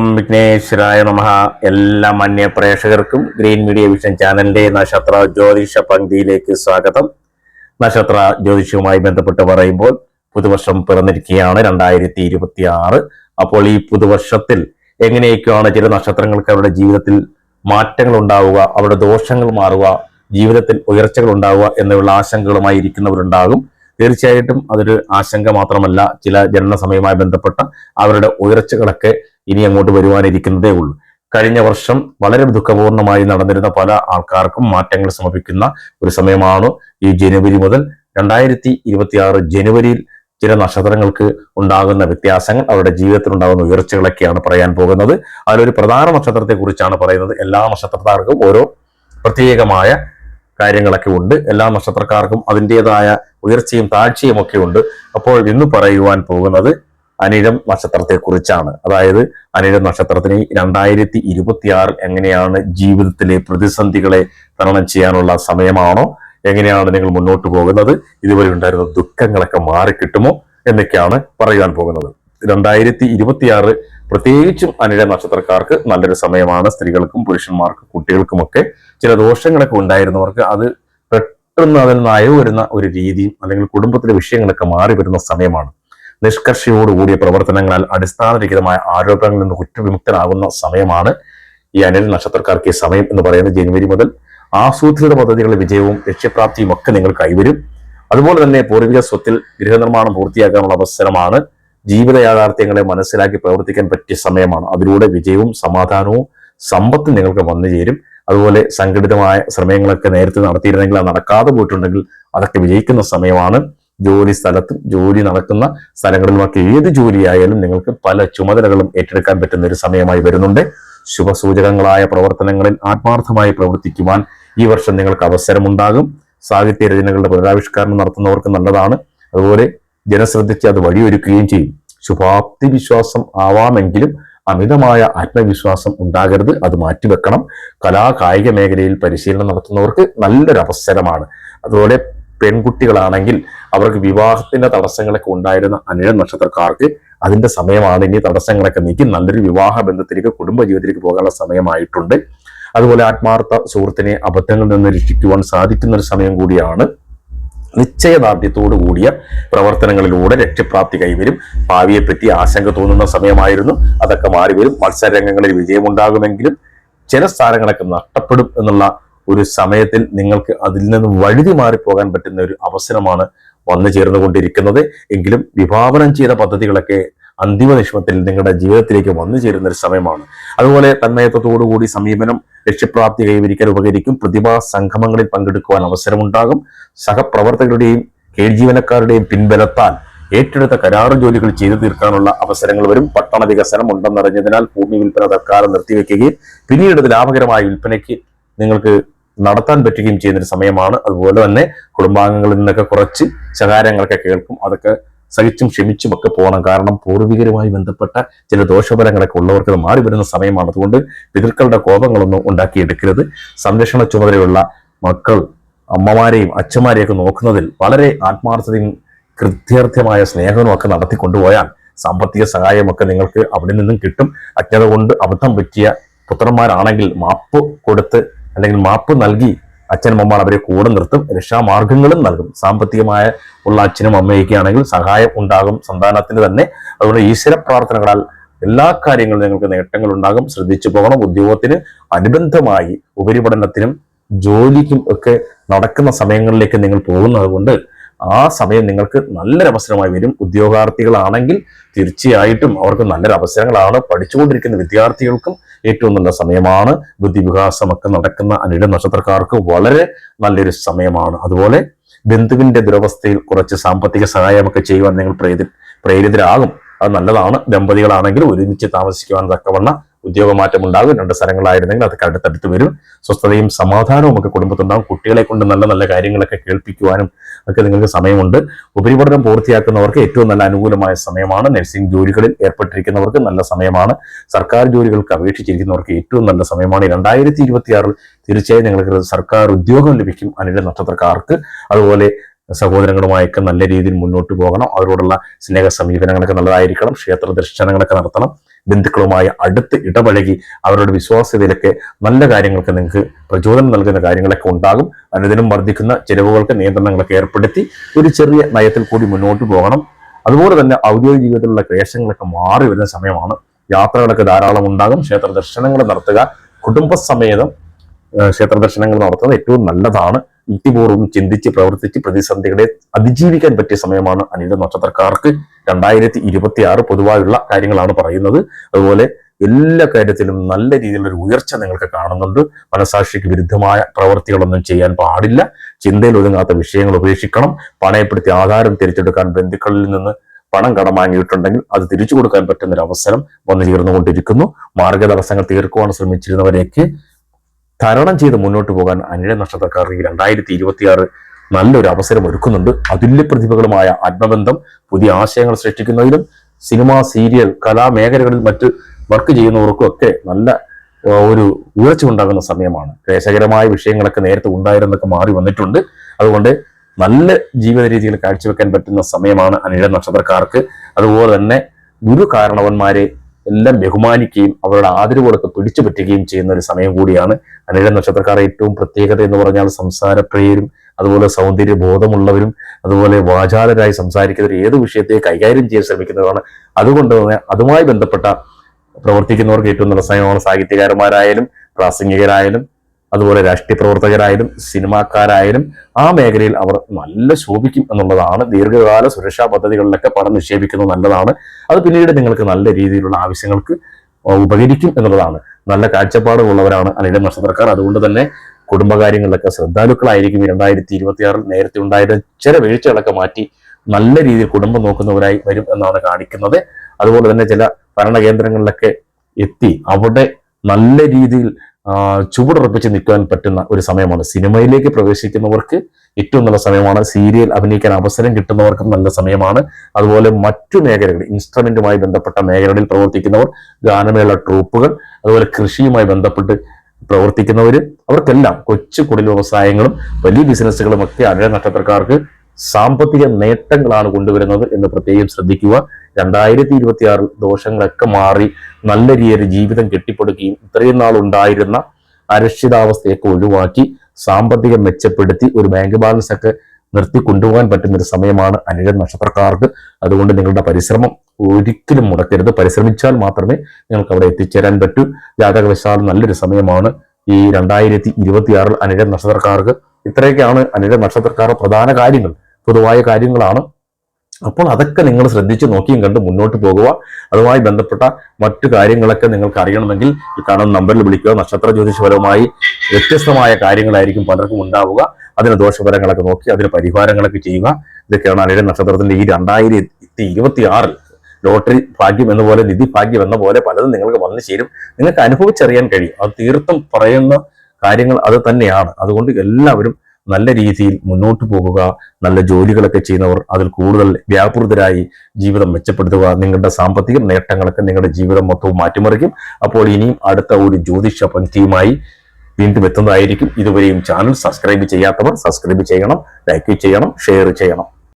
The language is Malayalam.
ഓം വിഘ്നേശ്വരായ നമ. എല്ലാ മാന്യ പ്രേക്ഷകർക്കും ഗ്രീൻ മീഡിയ വിഷൻ ചാനലിന്റെ നക്ഷത്ര ജ്യോതിഷ പങ്ക്തിയിലേക്ക് സ്വാഗതം. നക്ഷത്ര ജ്യോതിഷവുമായി ബന്ധപ്പെട്ട് പറയുമ്പോൾ പുതുവർഷം പിറന്നിരിക്കുകയാണ് രണ്ടായിരത്തി ഇരുപത്തി ആറ് അപ്പോൾ ഈ പുതുവർഷത്തിൽ എങ്ങനെയൊക്കെയാണ് ചില നക്ഷത്രങ്ങൾക്ക് അവരുടെ ജീവിതത്തിൽ മാറ്റങ്ങൾ ഉണ്ടാവുക അവരുടെ ദോഷങ്ങൾ മാറുക ജീവിതത്തിൽ ഉയർച്ചകൾ ഉണ്ടാവുക എന്നുള്ള ആശങ്കകളുമായി ഇരിക്കുന്നവരുണ്ടാകും. തീർച്ചയായിട്ടും അതൊരു ആശങ്ക മാത്രമല്ല ചില ജനന സമയവുമായി ബന്ധപ്പെട്ട അവരുടെ ഉയർച്ചകളൊക്കെ ഇനി അങ്ങോട്ട് വരുവാനിരിക്കുന്നതേ ഉള്ളൂ. കഴിഞ്ഞ വർഷം വളരെ ദുഃഖപൂർണമായി നടന്നിരുന്ന പല ആൾക്കാർക്കും മാറ്റങ്ങൾ സമർപ്പിക്കുന്ന ഒരു സമയമാണ് ഈ ജനുവരി മുതൽ രണ്ടായിരത്തി ഇരുപത്തി ആറ് ജനുവരിയിൽ ചില നക്ഷത്രങ്ങൾക്ക് ഉണ്ടാകുന്ന വ്യത്യാസങ്ങൾ അവരുടെ ജീവിതത്തിൽ ഉണ്ടാകുന്ന ഉയർച്ചകളൊക്കെയാണ് പറയാൻ പോകുന്നത്. അതിലൊരു പ്രധാന നക്ഷത്രത്തെ കുറിച്ചാണ് പറയുന്നത്. എല്ലാ നക്ഷത്രക്കാർക്കും ഓരോ പ്രത്യേകമായ കാര്യങ്ങളൊക്കെ ഉണ്ട്. എല്ലാ നക്ഷത്രക്കാർക്കും അതിന്റെതായ ഉയർച്ചയും താഴ്ചയും ഒക്കെ ഉണ്ട്. അപ്പോൾ ഇന്ന് പറയുവാൻ പോകുന്നത് അനിഴം നക്ഷത്രത്തെക്കുറിച്ചാണ്. അതായത് അനിഴം നക്ഷത്രത്തിന് രണ്ടായിരത്തി ഇരുപത്തിയാറിൽ എങ്ങനെയാണ് ജീവിതത്തിലെ പ്രതിസന്ധികളെ തരണം ചെയ്യാനുള്ള സമയമാണോ? എങ്ങനെയാണ് നിങ്ങൾ മുന്നോട്ട് പോകുന്നത്? ഇതുവരെ ഉണ്ടായിരുന്ന ദുഃഖങ്ങളൊക്കെ മാറിക്കിട്ടുമോ? എന്നൊക്കെയാണ് പറയാൻ പോകുന്നത്. രണ്ടായിരത്തി ഇരുപത്തിയാറ് പ്രത്യേകിച്ചും അനിഴ നക്ഷത്രക്കാർക്ക് നല്ലൊരു സമയമാണ്. സ്ത്രീകൾക്കും പുരുഷന്മാർക്കും കുട്ടികൾക്കുമൊക്കെ ചില ദോഷങ്ങളൊക്കെ ഉണ്ടായിരുന്നവർക്ക് അത് പെട്ടെന്ന് അതിൽ നിന്ന് അയവ് വരുന്ന ഒരു രീതിയും അല്ലെങ്കിൽ കുടുംബത്തിലെ വിഷയങ്ങളൊക്കെ മാറി വരുന്ന സമയമാണ്. നിഷ്കർഷയോടുകൂടിയ പ്രവർത്തനങ്ങളാൽ അടിസ്ഥാനരഹിതമായ ആരോപണങ്ങളിൽ നിന്ന് കുറ്റവിമുക്തനാകുന്ന സമയമാണ് ഈ അനിൽ നക്ഷത്രക്കാർക്ക് ഈ സമയം എന്ന് പറയുന്നത് ജനുവരി മുതൽ. ആസൂത്രിത പദ്ധതികളുടെ വിജയവും ലക്ഷ്യപ്രാപ്തിയും ഒക്കെ നിങ്ങൾ കൈവരും. അതുപോലെ തന്നെ പൂർവിക സ്വത്തിൽ ഗൃഹനിർമ്മാണം പൂർത്തിയാക്കാനുള്ള അവസരമാണ്. ജീവിത യാഥാർത്ഥ്യങ്ങളെ മനസ്സിലാക്കി പ്രവർത്തിക്കാൻ പറ്റിയ സമയമാണ്. അതിലൂടെ വിജയവും സമാധാനവും സമ്പത്തും നിങ്ങൾക്ക് വന്നു ചേരും. അതുപോലെ സംഘടിതമായ ശ്രമങ്ങളൊക്കെ നേരത്തെ നടത്തിയിരുന്നെങ്കിൽ അത് നടക്കാതെ പോയിട്ടുണ്ടെങ്കിൽ അതൊക്കെ വിജയിക്കുന്ന സമയമാണ്. ജോലി സ്ഥലത്തും ജോലി നടക്കുന്ന സ്ഥലങ്ങളിലുമൊക്കെ ഏത് ജോലിയായാലും നിങ്ങൾക്ക് പല ചുമതലകളും ഏറ്റെടുക്കാൻ പറ്റുന്ന ഒരു സമയമായി വരുന്നുണ്ട്. ശുഭസൂചകങ്ങളായ പ്രവർത്തനങ്ങളിൽ ആത്മാർത്ഥമായി പ്രവർത്തിക്കുവാൻ ഈ വർഷം നിങ്ങൾക്ക് അവസരമുണ്ടാകും. സാഹിത്യ രചനകളുടെ പുനരാവിഷ്കരണം നടത്തുന്നവർക്ക് നല്ലതാണ്. അതുപോലെ ജനശ്രദ്ധിച്ച് അത് വഴിയൊരുക്കുകയും ചെയ്യും. ശുഭാപ്തി വിശ്വാസം ആവാമെങ്കിലും അമിതമായ ആത്മവിശ്വാസം ഉണ്ടാകരുത്. അത് മാറ്റിവെക്കണം. കലാ കായിക മേഖലയിൽ പരിശീലനം നടത്തുന്നവർക്ക് നല്ലൊരു അവസരമാണ് അതുപോലെ പെൺകുട്ടികളാണെങ്കിൽ അവർക്ക് വിവാഹത്തിന്റെ തടസ്സങ്ങളൊക്കെ ഉണ്ടായിരുന്ന അനിഴ നക്ഷത്രക്കാർക്ക് അതിന്റെ സമയമാണ്. ഇനി തടസ്സങ്ങളൊക്കെ നീക്കി നല്ലൊരു വിവാഹ ബന്ധത്തിലേക്ക് കുടുംബ ജീവിതത്തിലേക്ക് പോകാനുള്ള സമയമായിട്ടുണ്ട്. അതുപോലെ ആത്മാർത്ഥ സുഹൃത്തിനെ അബദ്ധങ്ങളിൽ നിന്ന് രക്ഷിക്കുവാൻ സാധിക്കുന്ന ഒരു സമയം കൂടിയാണ്. നിശ്ചയദാർഢ്യത്തോടു കൂടിയ പ്രവർത്തനങ്ങളിലൂടെ ലക്ഷ്യപ്രാപ്തി കൈവരും. ഭാവിയെപ്പറ്റി ആശങ്ക തോന്നുന്ന സമയമായിരുന്നു. അതൊക്കെ മാറി വരും മത്സരരംഗങ്ങളിൽ വിജയമുണ്ടാകുമെങ്കിലും ചില സ്ഥാനങ്ങളൊക്കെ നഷ്ടപ്പെടും എന്നുള്ള ഒരു സമയത്തിൽ നിങ്ങൾക്ക് അതിൽ നിന്ന് വഴുതി മാറിപ്പോകാൻ പറ്റുന്ന ഒരു അവസരമാണ് വന്നു ചേർന്നുകൊണ്ടിരിക്കുന്നത്. എങ്കിലും വിഭാവനം ചെയ്ത പദ്ധതികളൊക്കെ അന്തിമ നിഷ്മത്തിൽ നിങ്ങളുടെ ജീവിതത്തിലേക്ക് വന്നു ചേരുന്ന ഒരു സമയമാണ്. അതുപോലെ തന്മയത്വത്തോടുകൂടി സമീപനം ലക്ഷ്യപ്രാപ്തി കൈവരിക്കാൻ ഉപകരിക്കും പ്രതിഭാ സംഗമങ്ങളിൽ പങ്കെടുക്കുവാൻ അവസരമുണ്ടാകും. സഹപ്രവർത്തകരുടെയും കീഴ് ജീവനക്കാരുടെയും പിൻബലത്താൽ ഏറ്റെടുത്ത കരാർ ജോലികൾ ചെയ്തു തീർക്കാനുള്ള അവസരങ്ങൾ വരും. പട്ടണ വികസനം ഉണ്ടെന്നറിഞ്ഞതിനാൽ ഭൂമി വിൽപ്പന തൽക്കാലം നിർത്തിവെക്കുകയും പിന്നീട് ലാഭകരമായ വിൽപ്പനയ്ക്ക് നിങ്ങൾക്ക് നടത്താൻ പറ്റുകയും ചെയ്യുന്ന ഒരു സമയമാണ്. അതുപോലെ തന്നെ കുടുംബാംഗങ്ങളിൽ നിന്നൊക്കെ കുറച്ച് ശകാരങ്ങളൊക്കെ കേൾക്കും. അതൊക്കെ സഹിച്ചും ക്ഷമിച്ചും ഒക്കെ പോകണം. കാരണം പൂർവികരുമായി ബന്ധപ്പെട്ട ചില ദോഷഫലങ്ങളൊക്കെ ഉള്ളവർക്ക് മാറി വരുന്ന സമയമാണ്. അതുകൊണ്ട് പിതൃക്കളുടെ കോപങ്ങളൊന്നും ഉണ്ടാക്കിയെടുക്കരുത്. സംരക്ഷണ ചുമതലയുള്ള മക്കൾ അമ്മമാരെയും അച്ഛന്മാരെയൊക്കെ നോക്കുന്നതിൽ വളരെ ആത്മാർത്ഥതയും കൃത്യർത്ഥമായ സ്നേഹവും ഒക്കെ നടത്തിക്കൊണ്ടുപോയാൽ സാമ്പത്തിക സഹായമൊക്കെ നിങ്ങൾക്ക് അവിടെ നിന്നും കിട്ടും. അജ്ഞത കൊണ്ട് അബദ്ധം പറ്റിയ പുത്രന്മാരാണെങ്കിൽ മാപ്പ് കൊടുത്ത് അല്ലെങ്കിൽ മാപ്പ് നൽകി അച്ഛനമ്മമാർ അവരെ കൂടെ നിർത്തും. രക്ഷാമാർഗങ്ങളും നൽകും. സാമ്പത്തികമായ ഉള്ള അച്ഛനും അമ്മയൊക്കെ ആണെങ്കിൽ സഹായം ഉണ്ടാകും സന്താനത്തിന് തന്നെ. അതുകൊണ്ട് ഈശ്വര പ്രാർത്ഥനകളാൽ എല്ലാ കാര്യങ്ങളും നിങ്ങൾക്ക് നേട്ടങ്ങൾ ഉണ്ടാകും. ശ്രദ്ധിച്ചു പോകണം. ഉദ്യോഗത്തിന് അനുബന്ധമായി ഉപരിപഠനത്തിനും ജോലിക്കും ഒക്കെ നടക്കുന്ന സമയങ്ങളിലേക്ക് നിങ്ങൾ പോകുന്നത് കൊണ്ട് ആ സമയം നിങ്ങൾക്ക് നല്ലൊരു അവസരമായി വരും. ഉദ്യോഗാർത്ഥികളാണെങ്കിൽ തീർച്ചയായിട്ടും അവർക്ക് നല്ലൊരു അവസരങ്ങളാണ് പഠിച്ചുകൊണ്ടിരിക്കുന്ന വിദ്യാർത്ഥികൾക്കും ഏറ്റവും നല്ല സമയമാണ്. ബുദ്ധിവികാസമൊക്കെ നടക്കുന്ന അനിട നക്ഷത്രക്കാർക്ക് വളരെ നല്ലൊരു സമയമാണ്. അതുപോലെ ബന്ധുവിന്റെ ദുരവസ്ഥയിൽ കുറച്ച് സാമ്പത്തിക സഹായമൊക്കെ ചെയ്യുവാൻ നിങ്ങൾ പ്രേരി പ്രേരിതരാകും. അത് നല്ലതാണ്. ദമ്പതികളാണെങ്കിൽ ഒരുമിച്ച് താമസിക്കുവാൻ തക്കവണ്ണ ഉദ്യോഗമാറ്റം ഉണ്ടാകും രണ്ട് സ്ഥലങ്ങളായിരുന്നെങ്കിൽ അത് കടുത്തടുത്ത് വരും. സ്വസ്ഥതയും സമാധാനവും ഒക്കെ കുടുംബത്തുണ്ടാകും കുട്ടികളെ കൊണ്ട് നല്ല നല്ല കാര്യങ്ങളൊക്കെ കേൾപ്പിക്കുവാനും ഒക്കെ നിങ്ങൾക്ക് സമയമുണ്ട്. ഉപരിപഠനം പൂർത്തിയാക്കുന്നവർക്ക് ഏറ്റവും നല്ല അനുകൂലമായ സമയമാണ്. നഴ്സിംഗ് ജോലികളിൽ ഏർപ്പെട്ടിരിക്കുന്നവർക്ക് നല്ല സമയമാണ്. സർക്കാർ ജോലികൾക്ക് അപേക്ഷിച്ചിരിക്കുന്നവർക്ക് ഏറ്റവും നല്ല സമയമാണ്. രണ്ടായിരത്തി ഇരുപത്തിയാറിൽ തീർച്ചയായും നിങ്ങൾക്ക് സർക്കാർ ഉദ്യോഗം ലഭിക്കും അനിട നക്ഷത്രക്കാർക്ക്. അതുപോലെ സഹോദരങ്ങളുമായൊക്കെ നല്ല രീതിയിൽ മുന്നോട്ട് പോകണം. അവരോടുള്ള സ്നേഹ സമീപനങ്ങളൊക്കെ നല്ലതായിരിക്കണം. ക്ഷേത്ര ദർശനങ്ങളൊക്കെ നടത്തണം. ബന്ധുക്കളുമായി അടുത്ത് ഇടപഴകി അവരുടെ വിശ്വാസ്യതയിലൊക്കെ നല്ല കാര്യങ്ങൾക്ക് നിങ്ങൾക്ക് പ്രചോദനം നൽകുന്ന കാര്യങ്ങളൊക്കെ ഉണ്ടാകും. അനുദിനം വർദ്ധിക്കുന്ന ചെലവുകൾക്ക് നിയന്ത്രണങ്ങളൊക്കെ ഏർപ്പെടുത്തി ഒരു ചെറിയ നയത്തിൽ കൂടി മുന്നോട്ട് പോകണം. അതുപോലെ തന്നെ ഔദ്യോഗിക ജീവിതത്തിലുള്ള ക്ലേശങ്ങളൊക്കെ മാറി വരുന്ന സമയമാണ്. യാത്രകളൊക്കെ ധാരാളം ഉണ്ടാകും. ക്ഷേത്ര ദർശനങ്ങൾ നടത്തുക. കുടുംബസമേതം ക്ഷേത്ര ദർശനങ്ങൾ നടത്തുന്നത് ഏറ്റവും നല്ലതാണ്. യുക്തിപൂർവം ചിന്തിച്ച് പ്രവർത്തിച്ച് പ്രതിസന്ധികളെ അതിജീവിക്കാൻ പറ്റിയ സമയമാണ് അനിയുടെ നക്ഷത്രക്കാർക്ക് രണ്ടായിരത്തി ഇരുപത്തി ആറ് പൊതുവായുള്ള കാര്യങ്ങളാണ് പറയുന്നത്. അതുപോലെ എല്ലാ കാര്യത്തിലും നല്ല രീതിയിലുള്ള ഒരു ഉയർച്ച നിങ്ങൾക്ക് കാണുന്നുണ്ട്. മനസാക്ഷിക്ക് വിരുദ്ധമായ പ്രവർത്തികളൊന്നും ചെയ്യാൻ പാടില്ല. ചിന്തയിൽ ഒതുങ്ങാത്ത വിഷയങ്ങൾ ഉപേക്ഷിക്കണം. പണയപ്പെടുത്തി ആധാരം തിരിച്ചെടുക്കാൻ ബന്ധുക്കളിൽ നിന്ന് പണം കടം വാങ്ങിയിട്ടുണ്ടെങ്കിൽ അത് തിരിച്ചു കൊടുക്കാൻ പറ്റുന്ന ഒരു അവസരം വന്നു ചേർന്നുകൊണ്ടിരിക്കുന്നു മാർഗതടസ്സങ്ങൾ തീർക്കുവാൻ ശ്രമിച്ചിരുന്നവരേക്ക് തരണം ചെയ്ത് മുന്നോട്ട് പോകാൻ അനിഴ നക്ഷത്രക്കാർക്ക് രണ്ടായിരത്തി ഇരുപത്തിയാറ് നല്ലൊരു അവസരം ഒരുക്കുന്നുണ്ട്. അതുല്യ പ്രതിഭകളുമായ ആത്മബന്ധം പുതിയ ആശയങ്ങൾ സൃഷ്ടിക്കുന്നതിലും സിനിമ സീരിയൽ കലാമേഖലകളിൽ മറ്റ് വർക്ക് ചെയ്യുന്നവർക്കും ഒക്കെ നല്ല ഒരു ഉയർച്ച ഉണ്ടാകുന്ന സമയമാണ്. ക്ലേശകരമായ വിഷയങ്ങളൊക്കെ നേരത്തെ ഉണ്ടായിരുന്നൊക്കെ മാറി വന്നിട്ടുണ്ട്. അതുകൊണ്ട് നല്ല ജീവിത രീതികൾ കാഴ്ചവെക്കാൻ പറ്റുന്ന സമയമാണ് അനിഴ നക്ഷത്രക്കാർക്ക്. അതുപോലെ തന്നെ ഗുരു കാരണവന്മാരെ എല്ലാം ബഹുമാനിക്കുകയും അവരുടെ ആദരവോടൊക്കെ പിടിച്ചു പറ്റുകയും ചെയ്യുന്ന ഒരു സമയം കൂടിയാണ്. അനിഴ നക്ഷത്രക്കാരുടെ ഏറ്റവും പ്രത്യേകത എന്ന് പറഞ്ഞാൽ സംസാരപ്രിയരും അതുപോലെ സൗന്ദര്യ ബോധമുള്ളവരും അതുപോലെ വാചാലരായി സംസാരിക്കുന്നവർ ഏത് വിഷയത്തെ കൈകാര്യം ചെയ്യാൻ ശ്രമിക്കുന്നവരാണ്. അതുകൊണ്ട് തന്നെ അതുമായി ബന്ധപ്പെട്ട പ്രവർത്തിക്കുന്നവർക്ക് ഏറ്റവും നല്ല സമയമാണ് സാഹിത്യകാരന്മാരായാലും പ്രാസംഗികരായാലും അതുപോലെ രാഷ്ട്രീയ പ്രവർത്തകരായാലും സിനിമാക്കാരായാലും ആ മേഖലയിൽ അവർ നല്ല ശോഭിക്കും എന്നുള്ളതാണ് ദീർഘകാല സുരക്ഷാ പദ്ധതികളിലൊക്കെ പണം നിക്ഷേപിക്കുന്നത് നല്ലതാണ്. അത് പിന്നീട് നിങ്ങൾക്ക് നല്ല രീതിയിലുള്ള ആവശ്യങ്ങൾക്ക് ഉപകരിക്കും എന്നുള്ളതാണ്. നല്ല കാഴ്ചപ്പാടുള്ളവരാണ് അല്ലെങ്കിൽ നക്ഷത്രക്കാർ. അതുകൊണ്ട് തന്നെ കുടുംബകാര്യങ്ങളിലൊക്കെ ശ്രദ്ധാലുക്കളായിരിക്കും രണ്ടായിരത്തി ഇരുപത്തിയാറിൽ നേരത്തെ ഉണ്ടായിരുന്ന ചില വീഴ്ചകളൊക്കെ മാറ്റി നല്ല രീതിയിൽ കുടുംബം നോക്കുന്നവരായി വരും എന്നാണ് കാണിക്കുന്നത്. അതുപോലെ തന്നെ ചില ഭരണകേന്ദ്രങ്ങളിലൊക്കെ എത്തി അവിടെ നല്ല രീതിയിൽ ചുവടുറപ്പിച്ച് നിൽക്കാൻ പറ്റുന്ന ഒരു സമയമാണ്. സിനിമയിലേക്ക് പ്രവേശിക്കുന്നവർക്ക് ഏറ്റവും നല്ല സമയമാണ്. സീരിയൽ അഭിനയിക്കാൻ അവസരം കിട്ടുന്നവർക്കും നല്ല സമയമാണ്. അതുപോലെ മറ്റു മേഖലകൾ ഇൻസ്ട്രുമെന്റുമായി ബന്ധപ്പെട്ട മേഖലകളിൽ പ്രവർത്തിക്കുന്നവർ ഗാനമേള ട്രൂപ്പുകൾ അതുപോലെ കൃഷിയുമായി ബന്ധപ്പെട്ട് പ്രവർത്തിക്കുന്നവർ അവർക്കെല്ലാം കൊച്ചു കുടിൽ വ്യവസായങ്ങളും വലിയ ബിസിനസ്സുകളും ഒക്കെ അഴ നക്ഷത്രക്കാർക്ക് സാമ്പത്തിക നേട്ടങ്ങളാണ് കൊണ്ടുവരുന്നത് എന്ന് പ്രത്യേകം ശ്രദ്ധിക്കുക. രണ്ടായിരത്തി ഇരുപത്തി ആറിൽ ദോഷങ്ങളൊക്കെ മാറി നല്ല രീതിയിൽ ജീവിതം കെട്ടിപ്പടുക്കുകയും ഇത്രയും നാൾ ഉണ്ടായിരുന്ന അരക്ഷിതാവസ്ഥയൊക്കെ ഒഴിവാക്കി സാമ്പത്തികം മെച്ചപ്പെടുത്തി ഒരു ബാങ്ക് ബാലൻസ് ഒക്കെ നിർത്തി കൊണ്ടുപോകാൻ പറ്റുന്ന ഒരു സമയമാണ് അനിഴ നക്ഷത്രക്കാർക്ക്. അതുകൊണ്ട് നിങ്ങളുടെ പരിശ്രമം ഒരിക്കലും മുടക്കരുത്. പരിശ്രമിച്ചാൽ മാത്രമേ നിങ്ങൾക്ക് അവിടെ എത്തിച്ചേരാൻ പറ്റൂ. ജാതകവശാൽ നല്ലൊരു സമയമാണ് ഈ രണ്ടായിരത്തി ഇരുപത്തിയാറിൽ അനിഴ നക്ഷത്രക്കാർക്ക്. ഇത്രയൊക്കെയാണ് അനിഴ നക്ഷത്രക്കാരുടെ പ്രധാന കാര്യങ്ങൾ. പൊതുവായ കാര്യങ്ങളാണ്. അപ്പോൾ അതൊക്കെ നിങ്ങൾ ശ്രദ്ധിച്ച് നോക്കിയും കണ്ട് മുന്നോട്ട് പോകുക. അതുമായി ബന്ധപ്പെട്ട മറ്റു കാര്യങ്ങളൊക്കെ നിങ്ങൾക്ക് അറിയണമെങ്കിൽ ഈ കാണുന്ന നമ്പറിൽ വിളിക്കുക. നക്ഷത്ര ജ്യോതിഷപരമായി വ്യത്യസ്തമായ കാര്യങ്ങളായിരിക്കും പലർക്കും ഉണ്ടാവുക. അതിന് ദോഷഫലങ്ങളൊക്കെ നോക്കി അതിന് പരിഹാരങ്ങളൊക്കെ ചെയ്യുക. ഇതൊക്കെയാണ് അനിഴ നക്ഷത്രത്തിന്റെ ഈ രണ്ടായിരത്തി ഇരുപത്തി ആറിൽ ലോട്ടറി ഭാഗ്യം എന്ന പോലെ നിധി ഭാഗ്യം എന്ന പോലെ പലതും നിങ്ങൾക്ക് വന്നു ചേരും. നിങ്ങൾക്ക് അനുഭവിച്ചറിയാൻ കഴിയും. അത് തീർത്തും പറയുന്ന കാര്യങ്ങൾ അത് തന്നെയാണ്. അതുകൊണ്ട് എല്ലാവരും നല്ല രീതിയിൽ മുന്നോട്ട് പോകുക നല്ല ജോലികളൊക്കെ ചെയ്യുന്നവർ അതിൽ കൂടുതൽ വ്യാപൃതരായി ജീവിതം മെച്ചപ്പെടുത്തുക നിങ്ങളുടെ സാമ്പത്തിക നേട്ടങ്ങളൊക്കെ നിങ്ങളുടെ ജീവിതം മൊത്തവും മാറ്റിമറിക്കും. അപ്പോൾ ഇനിയും അടുത്ത ഒരു ജ്യോതിഷ പങ്ക്തിയുമായി വീണ്ടും എത്തുന്നതായിരിക്കും. ഇതുവരെയും ചാനൽ സബ്സ്ക്രൈബ് ചെയ്യാത്തവർ സബ്സ്ക്രൈബ് ചെയ്യണം ലൈക്ക് ചെയ്യണം ഷെയർ ചെയ്യണം.